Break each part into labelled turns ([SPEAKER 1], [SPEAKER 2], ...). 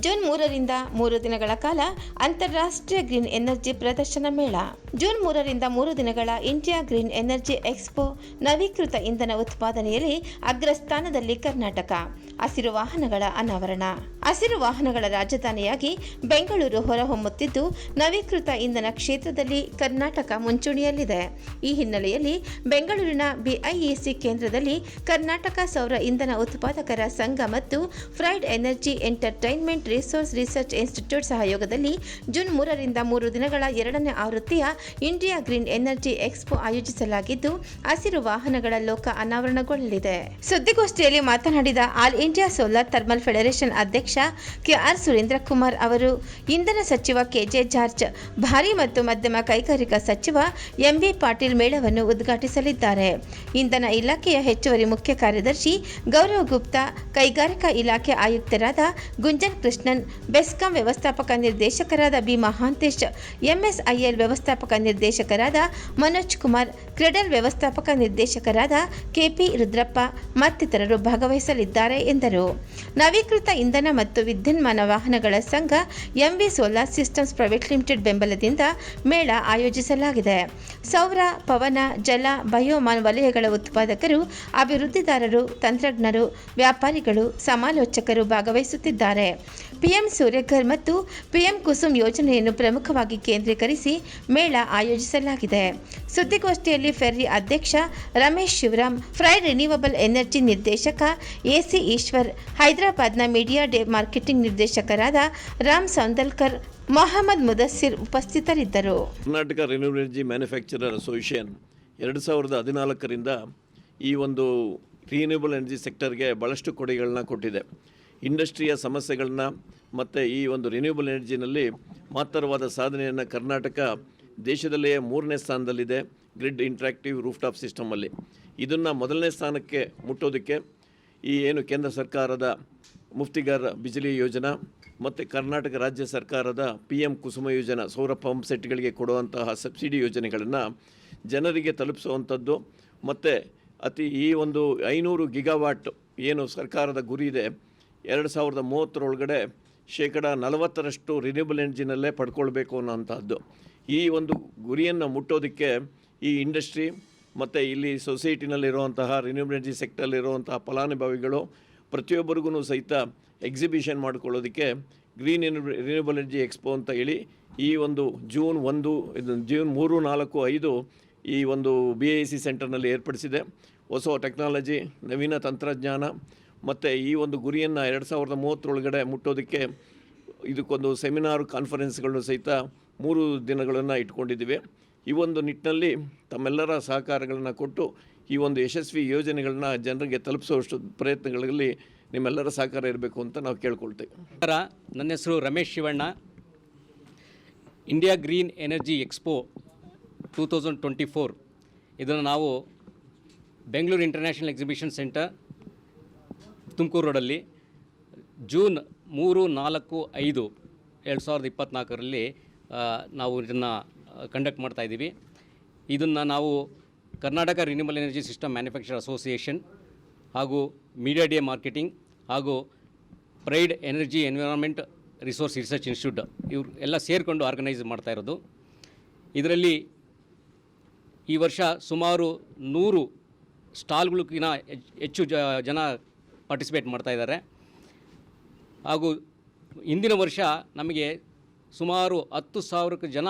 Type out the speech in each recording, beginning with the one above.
[SPEAKER 1] June ಮೂರರಿಂದ ಮೂರು ದಿನಗಳ ಕಾಲ ಅಂತಾರಾಷ್ಟ್ರೀಯ ಗ್ರೀನ್ ಎನರ್ಜಿ ಪ್ರದರ್ಶನ ಮೇಳ. ಜೂನ್ ಮೂರರಿಂದ ಮೂರು ದಿನಗಳ ಇಂಡಿಯಾ ಗ್ರೀನ್ ಎನರ್ಜಿ ಎಕ್ಸ್ಪೋ ನವೀಕೃತ ಇಂಧನ ಉತ್ಪಾದನೆಯಲ್ಲಿ ಅಗ್ರಸ್ಥಾನದಲ್ಲಿ ಕರ್ನಾಟಕ. ಹಸಿರು ವಾಹನಗಳ ಅನಾವರಣ. ಹಸಿರು ವಾಹನಗಳ ರಾಜಧಾನಿಯಾಗಿ ಬೆಂಗಳೂರು ಹೊರಹೊಮ್ಮುತ್ತಿದ್ದು, ನವೀಕೃತ ಇಂಧನ ಕ್ಷೇತ್ರದಲ್ಲಿ ಕರ್ನಾಟಕ ಮುಂಚೂಣಿಯಲ್ಲಿದೆ. ಈ ಹಿನ್ನೆಲೆಯಲ್ಲಿ ಬೆಂಗಳೂರಿನ ಬಿಐಇಸಿ ಕೇಂದ್ರದಲ್ಲಿ ಕರ್ನಾಟಕ ಸೌರ ಇಂಧನ ಉತ್ಪಾದಕರ ಸಂಘ ಮತ್ತು pride energy entertainment resource research institute ಸಹಯೋಗದಲ್ಲಿ ಜೂನ್ ಮೂರರಿಂದ ಮೂರು ದಿನಗಳ ಎರಡನೇ ಆವೃತ್ತಿಯ ಇಂಡಿಯಾ ಗ್ರೀನ್ ಎನರ್ಜಿ ಎಕ್ಸ್ಪೋ ಆಯೋಜಿಸಲಾಗಿದ್ದು, ಹಸಿರು ವಾಹನಗಳ ಲೋಕ ಅನಾವರಣಗೊಳ್ಳಲಿದೆ. ಸುದ್ದಿಗೋಷ್ಠಿಯಲ್ಲಿ ಮಾತನಾಡಿದ all India solar thermal federation ಅಧ್ಯಕ್ಷ ಕೆಆರ್ ಸುರೇಂದ್ರ ಕುಮಾರ್ ಅವರು. ಇಂಧನ ಸಚಿವ ಕೆಜೆ ಜಾರ್ಜ್, ಭಾರಿ ಮತ್ತು ಮಧ್ಯಮ ಕೈಗಾರಿಕಾ ಸಚಿವ ಎಂಬಿ ಪಾಟೀಲ್ ಮೇಳವನ್ನು ಉದ್ಘಾಟಿಸಲಿದ್ದಾರೆ. ಇಂಧನ ಇಲಾಖೆಯ ಹೆಚ್ಚುವರಿ ಮುಖ್ಯ ಕಾರ್ಯದರ್ಶಿ ಗೌರವ್ ಗುಪ್ತಾ, ಕೈಗಾರಿಕಾ ಇಲಾಖೆ ಆಯುಕ್ತರಾದ ಗುಂಜನ್ ಕೃಷ್ಣನ್, ಬೆಸ್ಕಾಂ ವ್ಯವಸ್ಥಾಪಕ ನಿರ್ದೇಶಕರಾದ ಬಿ ಮಹಾಂತೇಶ್ ಎಂಎಸ್ಐಎಲ್ ವ್ಯವಸ್ಥಾಪಕ ನಿರ್ದೇಶಕರಾದ ಮನೋಜ್ ಕುಮಾರ್ ಕ್ರೆಡಲ್ ವ್ಯವಸ್ಥಾಪಕ ನಿರ್ದೇಶಕರಾದ ಕೆಪಿ ರುದ್ರಪ್ಪ ಮತ್ತಿತರರು ಭಾಗವಹಿಸಲಿದ್ದಾರೆ ಎಂದರು. ನವೀಕೃತ ಇಂಧನ ಮತ್ತು ವಿದ್ಯುನ್ಮಾನ ವಾಹನಗಳ ಸಂಘ M V solar systems private limited ಬೆಂಬಲದಿಂದ ಮೇಳ ಆಯೋಜಿಸಲಾಗಿದೆ. ಸೌರ, ಪವನ, ಜಲ, ಬಯೋಮಾನ್ ವಲಯಗಳ ಉತ್ಪಾದಕರು, ಅಭಿವೃದ್ಧಿದಾರರು, ತಂತ್ರಜ್ಞರು, ವ್ಯಾಪಾರಿಗಳು, ಸಮಾಲೋಚಕರು ಭಾಗವಹಿಸುತ್ತಿದ್ದಾರೆ. ಪಿಎಂ ಸೂರ್ಯಘರ್ ಮತ್ತು ಪಿಎಂ ಕುಸುಮ್ ಯೋಜನೆಯನ್ನು ಪ್ರಮುಖವಾಗಿ ಕೇಂದ್ರೀಕರಿಸಿ ಮೇಳ ಆಯೋಜಿಸಲಾಗಿದೆ. ಸುದ್ದಿಗೋಷ್ಠಿಯಲ್ಲಿ ಫೆರ್ರಿ ಅಧ್ಯಕ್ಷ ರಮೇಶ್ ಶಿವರಾಮ್, ಫ್ರೈ ರಿನ್ಯೂವಬಲ್ ಎನರ್ಜಿ ನಿರ್ದೇಶಕ ಎಸಿ ಈಶ್ವರ್, ಹೈದರಾಬಾದ್ನ ಮೀಡಿಯಾ ಡೇ ಮಾರ್ಕೆಟಿಂಗ್ ನಿರ್ದೇಶಕರಾದ ರಾಮ್ ಸೌಂದಲ್ಕರ್, ಮೊಹಮ್ಮದ್ ಮುದಸ್ಸಿರ್ ಉಪಸ್ಥಿತರಿದ್ದರು.
[SPEAKER 2] Karnataka renewable energy manufacturer association ಎರಡು ಸಾವಿರದ ಹದಿನಾಲ್ಕರಿಂದ ಈ ಒಂದು ರಿನ್ಯೂಬಲ್ ಎನರ್ಜಿ ಸೆಕ್ಟರ್ಗೆ ಭಾಳಷ್ಟು ಕೊಡುಗೆಗಳನ್ನ ಕೊಟ್ಟಿದೆ. ಇಂಡಸ್ಟ್ರಿಯ ಸಮಸ್ಯೆಗಳನ್ನ ಮತ್ತು ಈ ಒಂದು ರಿನ್ಯೂಬಲ್ ಎನರ್ಜಿನಲ್ಲಿ ಮಹತ್ತರವಾದ ಸಾಧನೆಯನ್ನು ಕರ್ನಾಟಕ ದೇಶದಲ್ಲಿಯೇ ಮೂರನೇ ಸ್ಥಾನದಲ್ಲಿದೆ. ಗ್ರಿಡ್ ಇಂಟ್ರಾಕ್ಟಿವ್ ರೂಫ್ ಟಾಪ್ ಸಿಸ್ಟಮಲ್ಲಿ ಇದನ್ನು ಮೊದಲನೇ ಸ್ಥಾನಕ್ಕೆ ಮುಟ್ಟೋದಕ್ಕೆ ಈ ಏನು ಕೇಂದ್ರ ಸರ್ಕಾರದ ಮುಫ್ತಿಗಾರ ಬಿಜಲಿ ಯೋಜನಾ ಮತ್ತು ಕರ್ನಾಟಕ ರಾಜ್ಯ ಸರ್ಕಾರದ ಪಿ ಎಂ ಕುಸುಮ ಯೋಜನಾ ಸೌರ ಪಂಪ್ ಸೆಟ್ಗಳಿಗೆ ಕೊಡುವಂತಹ ಸಬ್ಸಿಡಿ ಯೋಜನೆಗಳನ್ನು ಜನರಿಗೆ ತಲುಪಿಸುವಂಥದ್ದು. ಮತ್ತು ಅತಿ ಈ ಒಂದು ಐನೂರು ಗಿಗಾವಾಟ್ ಏನು ಸರ್ಕಾರದ ಗುರಿ ಇದೆ, ಎರಡು ಸಾವಿರದ ಮೂವತ್ತರೊಳಗಡೆ ಶೇಕಡ ನಲವತ್ತರಷ್ಟು ರಿನ್ಯೂಬಲ್ ಎನರ್ಜಿನಲ್ಲೇ ಪಡ್ಕೊಳ್ಬೇಕು ಅನ್ನೋಂಥದ್ದು. ಈ ಒಂದು ಗುರಿಯನ್ನು ಮುಟ್ಟೋದಕ್ಕೆ ಈ ಇಂಡಸ್ಟ್ರಿ ಮತ್ತು ಇಲ್ಲಿ ಸೊಸೈಟಿನಲ್ಲಿರುವಂತಹ ರಿನ್ಯೂಬಲ್ ಸೆಕ್ಟರ್ಲಿರುವಂತಹ ಫಲಾನುಭವಿಗಳು ಪ್ರತಿಯೊಬ್ಬರಿಗೂ ಸಹಿತ ಎಕ್ಸಿಬಿಷನ್ ಮಾಡಿಕೊಳ್ಳೋದಕ್ಕೆ ಗ್ರೀನ್ ರಿನ್ಯೂಬಲ್ ಎನರ್ಜಿ ಎಕ್ಸ್ಪೋ ಅಂತ ಹೇಳಿ ಈ ಒಂದು ಜೂನ್ ಒಂದು, ಇದು ಜೂನ್ ಮೂರು, ನಾಲ್ಕು, ಐದು ಈ ಒಂದು ಬಿ ಐ ಸಿ ಸೆಂಟರ್ನಲ್ಲಿ ಏರ್ಪಡಿಸಿದೆ. ಹೊಸ ಟೆಕ್ನಾಲಜಿ ನವೀನ ತಂತ್ರಜ್ಞಾನ ಮತ್ತು ಈ ಒಂದು ಗುರಿಯನ್ನು ಎರಡು ಸಾವಿರದ ಮೂವತ್ತರೊಳಗಡೆ ಮುಟ್ಟೋದಕ್ಕೆ ಇದಕ್ಕೊಂದು ಸೆಮಿನಾರ್ ಕಾನ್ಫರೆನ್ಸ್ಗಳನ್ನು ಸಹಿತ ಮೂರು ದಿನಗಳನ್ನು ಇಟ್ಕೊಂಡಿದ್ದೀವಿ. ಈ ಒಂದು ನಿಟ್ಟಿನಲ್ಲಿ ತಮ್ಮೆಲ್ಲರ ಸಹಕಾರಗಳನ್ನು ಕೊಟ್ಟು ಈ ಒಂದು ಯಶಸ್ವಿ ಯೋಜನೆಗಳನ್ನ ಜನರಿಗೆ ತಲುಪಿಸುವಷ್ಟು ಪ್ರಯತ್ನಗಳಲ್ಲಿ ನಿಮ್ಮೆಲ್ಲರ ಸಹಕಾರ ಇರಬೇಕು ಅಂತ ನಾವು ಕೇಳ್ಕೊಳ್ತೇವೆ.
[SPEAKER 3] ನನ್ನ ಹೆಸರು Ramesh Shivanna. India green energy expo two thousand twenty four ಇದನ್ನು ನಾವು Bengaluru international exhibition centre Tumakuru ರೋಡಲ್ಲಿ ಜೂನ್ ಮೂರು ನಾಲ್ಕು ಐದು ಎರಡು ಸಾವಿರದ ಇಪ್ಪತ್ತ್ನಾಲ್ಕರಲ್ಲಿ ನಾವು ಇದನ್ನು ಕಂಡಕ್ಟ್ ಮಾಡ್ತಾ ಇದ್ದೀವಿ. ಇದನ್ನು ನಾವು Karnataka renewable energy system manufacture association ಹಾಗೂ ಮೀಡಿಯಾ ಡೇ ಮಾರ್ಕೆಟಿಂಗ್ ಹಾಗೂ pride energy environment resource research institute ಇವ್ರು ಎಲ್ಲ ಸೇರಿಕೊಂಡು ಆರ್ಗನೈಸ್ ಮಾಡ್ತಾ ಇರೋದು. ಇದರಲ್ಲಿ ಈ ವರ್ಷ ಸುಮಾರು ನೂರು ಸ್ಟಾಲ್ಗಳಿಗಿನ ಹೆಚ್ಚು ಜನ ಪಾರ್ಟಿಸಿಪೇಟ್ ಮಾಡ್ತಾ ಇದ್ದಾರೆ. ಹಾಗೂ ಹಿಂದಿನ ವರ್ಷ ನಮಗೆ ಸುಮಾರು ಹತ್ತು ಸಾವಿರಕ್ಕೆ ಜನ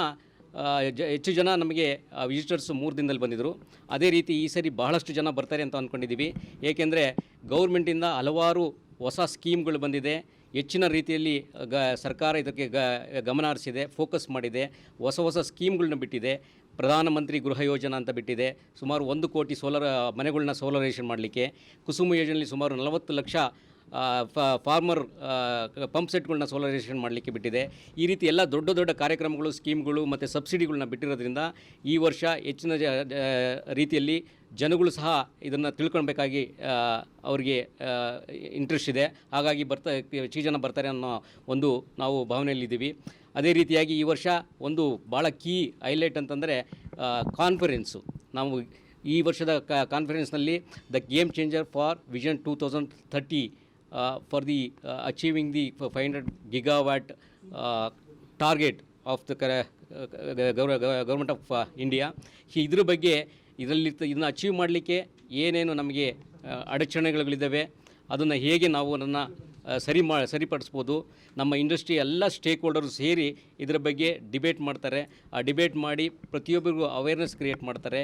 [SPEAKER 3] ಹೆಚ್ಚು ಜನ ನಮಗೆ ವಿಸಿಟರ್ಸ್ ಮೂರು ದಿನದಲ್ಲಿ ಬಂದಿದ್ದರು ಅದೇ ರೀತಿ ಈ ಸರಿ ಬಹಳಷ್ಟು ಜನ ಬರ್ತಾರೆ ಅಂತ ಅಂದ್ಕೊಂಡಿದ್ದೀವಿ ಏಕೆಂದರೆ ಗೌರ್ಮೆಂಟಿಂದ ಹಲವಾರು ಹೊಸ ಸ್ಕೀಮ್ಗಳು ಬಂದಿದೆ. ಹೆಚ್ಚಿನ ರೀತಿಯಲ್ಲಿ, ಗ, ಸರ್ಕಾರ ಇದಕ್ಕೆ ಗ, ಗಮನ ಹರಿಸಿದೆ ಫೋಕಸ್ ಮಾಡಿದೆ. ಹೊಸ ಹೊಸ ಸ್ಕೀಮ್ಗಳನ್ನ ಬಿಟ್ಟಿದೆ. ಪ್ರಧಾನಮಂತ್ರಿ ಗೃಹ ಯೋಜನಾ ಅಂತ ಬಿಟ್ಟಿದೆ. ಸುಮಾರು ಒಂದು ಕೋಟಿ ಸೋಲಾರ್ ಮನೆಗಳನ್ನ ಸೋಲರೈಸೇಷನ್ ಮಾಡಲಿಕ್ಕೆ. ಕುಸುಮ ಯೋಜನೆಯಲ್ಲಿ ಸುಮಾರು ನಲವತ್ತು ಲಕ್ಷ ಫಾರ್ಮರ್ ಪಂಪ್ ಸೆಟ್ಗಳನ್ನ ಸೋಲರೈಸೇಷನ್ ಮಾಡಲಿಕ್ಕೆ ಬಿಟ್ಟಿದೆ. ಈ ರೀತಿ ಎಲ್ಲ ದೊಡ್ಡ ದೊಡ್ಡ ಕಾರ್ಯಕ್ರಮಗಳು ಸ್ಕೀಮ್ಗಳು ಮತ್ತು ಸಬ್ಸಿಡಿಗಳನ್ನ ಬಿಟ್ಟಿರೋದ್ರಿಂದ ಈ ವರ್ಷ ಹೆಚ್ಚಿನ ರೀತಿಯಲ್ಲಿ ಜನಗಳು ಸಹ ಇದನ್ನು ತಿಳ್ಕೊಳ್ಬೇಕಾಗಿ ಅವರಿಗೆ ಇಂಟ್ರೆಸ್ಟ್ ಇದೆ. ಹಾಗಾಗಿ ಬರ್ತಾ ಹೆಚ್ಚು ಜನ ಬರ್ತಾರೆ ಅನ್ನೋ ಒಂದು ನಾವು ಭಾವನೆಯಲ್ಲಿದ್ದೀವಿ. ಅದೇ ರೀತಿಯಾಗಿ ಈ ವರ್ಷ ಒಂದು ಭಾಳ ಕೀ ಹೈಲೈಟ್ ಅಂತಂದರೆ ಕಾನ್ಫರೆನ್ಸು ನಾವು ಈ ವರ್ಷದ ಕಾನ್ಫರೆನ್ಸ್ನಲ್ಲಿ the game changer for vision two thousand thirty for the achieving the five hundred gigawatt target of the government of India ಇದ್ರ ಬಗ್ಗೆ ಇದರಲ್ಲಿ ಇದನ್ನು ಅಚೀವ್ ಮಾಡಲಿಕ್ಕೆ ಏನೇನು ನಮಗೆ ಅಡಚಣೆಗಳಿದ್ದಾವೆ ಅದನ್ನು ಹೇಗೆ ನಾವು ನನ್ನ ಸರಿ ಮಾ, ಸರಿಪಡಿಸ್ಬೋದು, ನಮ್ಮ ಇಂಡಸ್ಟ್ರಿ ಎಲ್ಲ ಸ್ಟೇಕ್ ಹೋಲ್ಡರು ಸೇರಿ ಇದರ ಬಗ್ಗೆ ಡಿಬೇಟ್ ಮಾಡ್ತಾರೆ. ಆ ಡಿಬೇಟ್ ಮಾಡಿ ಪ್ರತಿಯೊಬ್ಬರಿಗೂ ಅವೇರ್ನೆಸ್ ಕ್ರಿಯೇಟ್ ಮಾಡ್ತಾರೆ.